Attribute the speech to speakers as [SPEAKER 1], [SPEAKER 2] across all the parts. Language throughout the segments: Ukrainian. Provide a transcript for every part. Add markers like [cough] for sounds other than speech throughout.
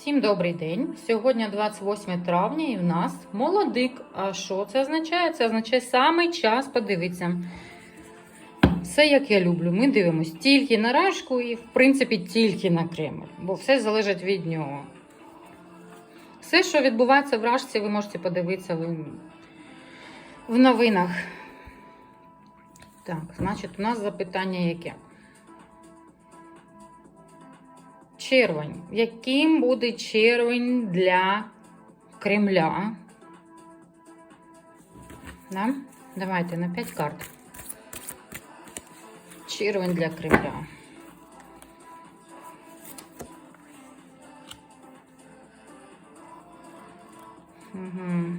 [SPEAKER 1] Всім добрий день. Сьогодні 28 травня і в нас молодик. А що це означає? Це означає саме час подивитися. Все, як я люблю. Ми дивимося тільки на рашку і, в принципі, тільки на Кремль, бо все залежить від нього. Все, що відбувається в рашці, ви можете подивитися в, в новинах. Так, значить, у нас запитання яке? Червень. Яким буде червень для Кремля? Да? Давайте на 5 карт. Червень для Кремля. Угу.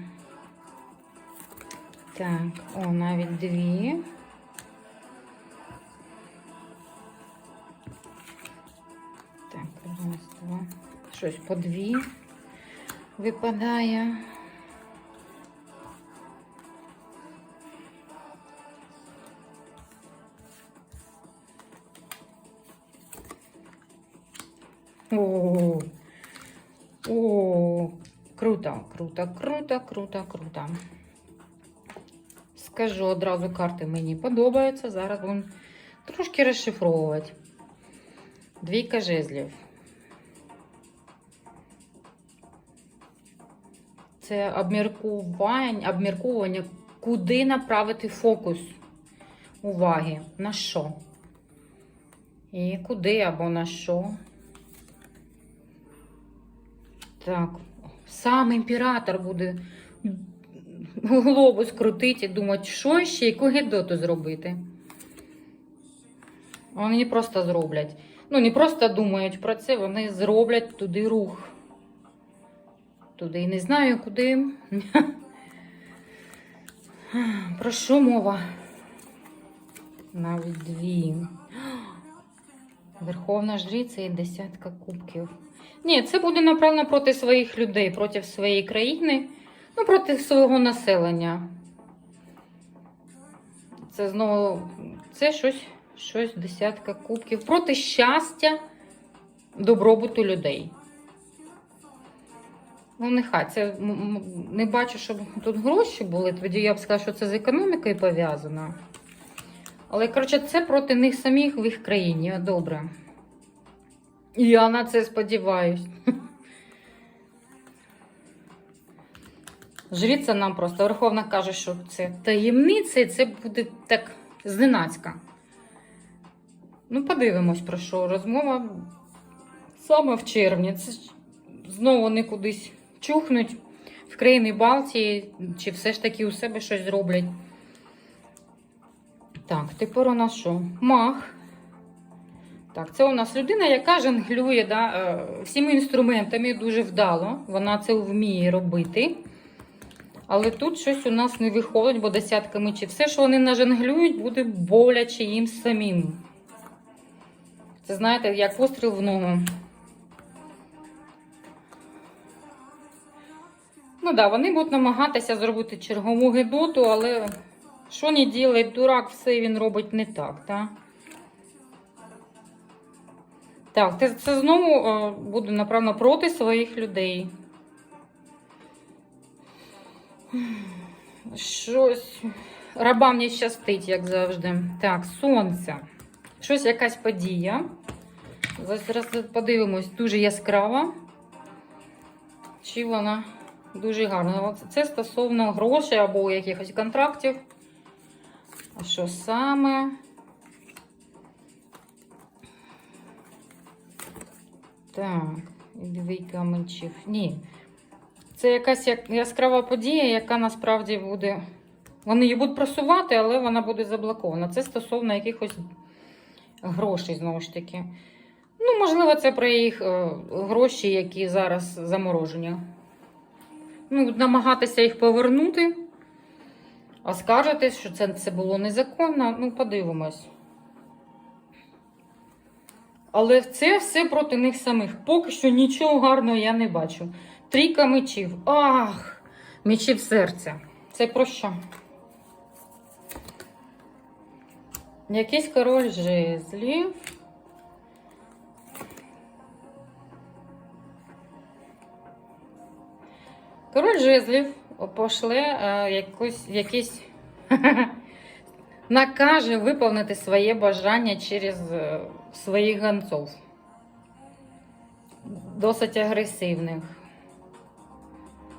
[SPEAKER 1] Так, о, навіть дві. Щось по дві випадає. О, о, круто, круто, круто, круто, круто. Скажу одразу, карти мені подобаються. Зараз будемо трошки розшифровувати. Двійка жезлів. Це обміркування, обмірковування, куди направити фокус уваги, на що. І куди або на що. Так, сам імператор буде глобус крутити і думати, що ще, яку гедоту зробити. Вони не просто зроблять. Ну, не просто думають про це, вони зроблять туди рух. Туди і не знаю куди. Про що мова? Навіть дві. Верховна жриця і десятка кубків. Ні, це буде направлено проти своїх людей, проти своєї країни, ну, проти свого населення. Це знову це щось, щось десятка кубків. Проти щастя, добробуту людей. Ну, нехай це не бачу, щоб тут гроші були. Тоді я б сказала, що це з економікою пов'язано. Але, коротше, це проти них самих в їх країні. Добре. Я на це сподіваюсь. [laughs] Жриця нам просто Верховна каже, що це таємниця, і це буде так зненацька. Ну, подивимось, про що розмова саме в червні. Це знову вони кудись чухнуть в країни Балтії, чи все ж таки у себе щось зроблять. Так, тепер у нас що? Мах. Так, це у нас людина, яка жонглює да, е, всіми інструментами дуже вдало. Вона це вміє робити. Але тут щось у нас не виходить, бо десятками чи все, що вони нажонглюють, буде боляче їм самим. Це знаєте, як постріл в ногу. Ну да, вони будуть намагатися зробити чергову гидоту, але що не ділить дурак, все він робить не так, так? Так, це, знову е, буде направлено проти своїх людей. Щось рабам не щастить, як завжди. Так, сонце. Щось якась подія. Зараз подивимось, дуже яскрава. Чи вона дуже гарна? От Це стосовно грошей або якихось контрактів. А що саме? Так, двійка мечів. Ні. Це якась яскрава подія, яка насправді буде. Вони її будуть просувати, але вона буде заблокована. Це стосовно якихось грошей, знову ж таки. Ну, можливо, це про їх е, гроші, які зараз заморожені. Ну, намагатися їх повернути, а скажете, що це, це було незаконно. Ну, подивимось. Але це все проти них самих. Поки що нічого гарного я не бачу. Трійка мечів. Ах! Мечів серця. Це про що? Якийсь король жезлів. Король жезлів пошле е, якусь, якийсь [laughs] накаже виповнити своє бажання через е, своїх гонців. Досить агресивних.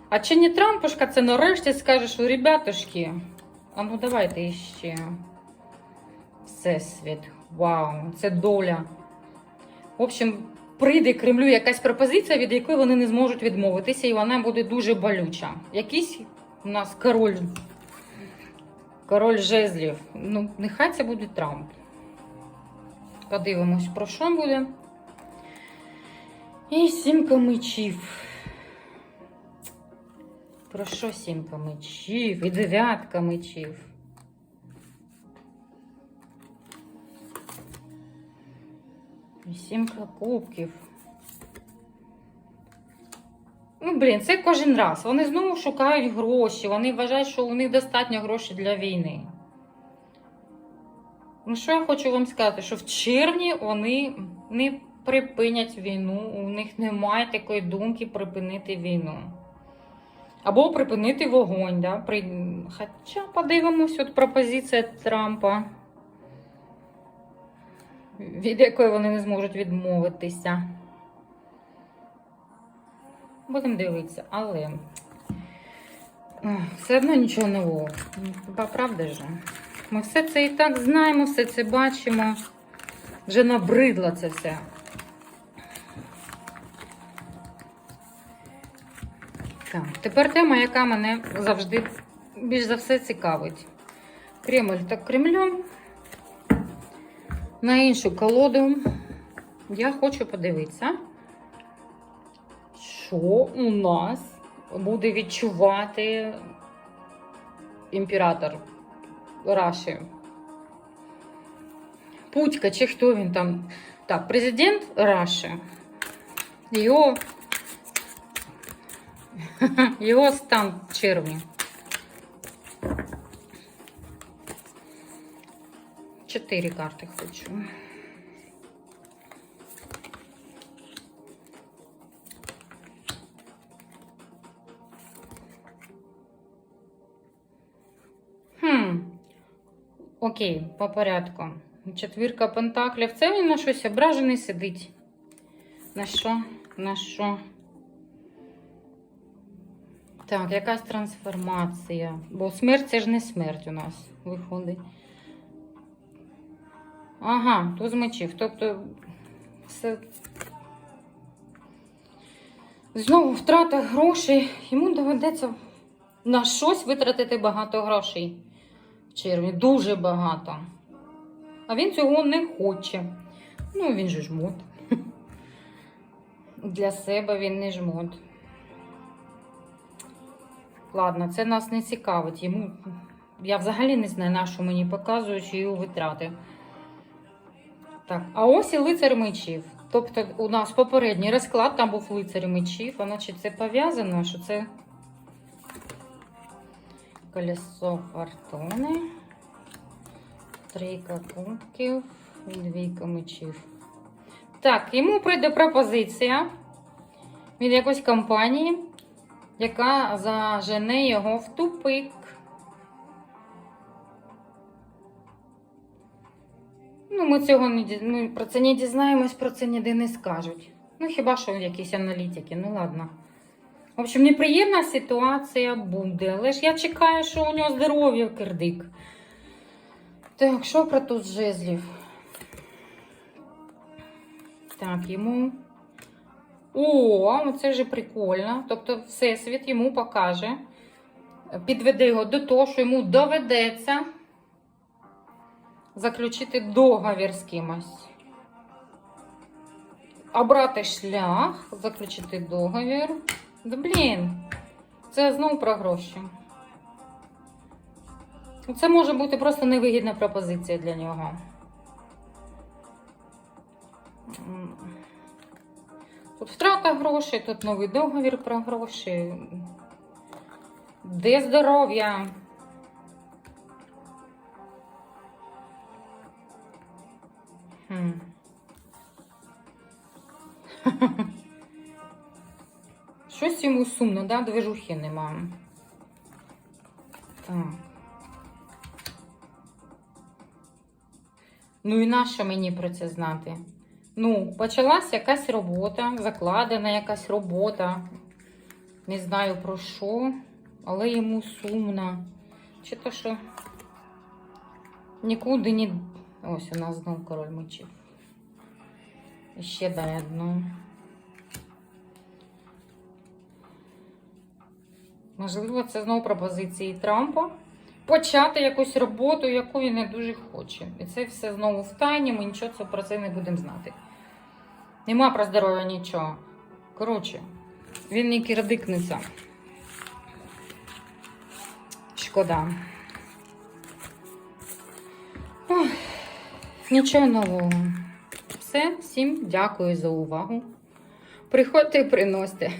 [SPEAKER 1] А чи не Трампушка це нарешті скаже, що ребятушки, а ну давайте іще. Всесвіт. Вау, це доля. В общем, прийде Кремлю якась пропозиція, від якої вони не зможуть відмовитися, і вона буде дуже болюча. Якийсь у нас король. Король жезлів. Ну, нехай це буде Трамп. Подивимось, про що буде. І сімка мечів. Про що сімка мечів? І дев'ятка мечів. І сімка кубків. Ну, блін, це кожен раз. Вони знову шукають гроші. Вони вважають, що у них достатньо грошей для війни. Ну, що я хочу вам сказати, що в червні вони не припинять війну, у них немає такої думки припинити війну. Або припинити вогонь. Да? При... Хоча подивимось, от пропозиція Трампа, від якої вони не зможуть відмовитися. Будемо дивитися, але все одно нічого нового. Хіба правда ж? Ми все це і так знаємо, все це бачимо. Вже набридло це все. Так, тепер тема, яка мене завжди більш за все цікавить. Кремль так Кремлем. На іншу колоду я хочу подивитися, що у нас буде відчувати імператор Раші. Путька, чи хто він там? Так, президент Раші. Його, [laughs] його стан в червні. Чотири карти хочу. Хм. Окей, по порядку. Четвірка пентаклів. Це він на щось ображений сидить. На що? На що? Так, якась трансформація. Бо смерть це ж не смерть у нас виходить. Ага, туз мечів. Тобто все. Знову втрата грошей. Йому доведеться на щось витратити багато грошей в червні. Дуже багато. А він цього не хоче. Ну, він же жмот. [laughs] Для себе він не жмот. Ладно, це нас не цікавить. Йому я взагалі не знаю, на що мені показують його витрати. Так, а ось і лицар мечів. Тобто, у нас попередній розклад, там був лицар мечів, а значить це пов'язано, що це колесо фортуни, трійка кубків і двійка мечів. Так, йому прийде пропозиція від якоїсь компанії, яка зажене його в тупик. Ми цього не ми про це не дізнаємось, про це ніде не скажуть. Ну, хіба що якісь аналітики, ну ладно. В общем, неприємна ситуація буде. Але ж я чекаю, що у нього здоров'я кирдик. Так, що про тут жезлів? Так, йому. О, це вже прикольно. Тобто, Всесвіт йому покаже, підведе його до того, що йому доведеться заключити договір з кимось. Обрати шлях, заключити договір. Да блін, це знову про гроші. Це може бути просто невигідна пропозиція для нього. Тут втрата грошей, тут новий договір про гроші. Де здоров'я? Хм. Щось йому сумно, да? Движухи нема. Так. Ну і нащо мені про це знати? Ну, почалась якась робота, закладена якась робота. Не знаю про що, але йому сумно. Чи то що нікуди ні. Ось у нас знов король мечів. І Ще дай одну. Можливо, це знову пропозиції Трампа. Почати якусь роботу, яку він не дуже хоче. І це все знову в тайні, ми нічого про це не будемо знати. Нема про здоров'я нічого. Коротше, він не кирдикнеться. Шкода. Ох, нічого нового. Все, всім дякую за увагу. Приходьте і приносьте.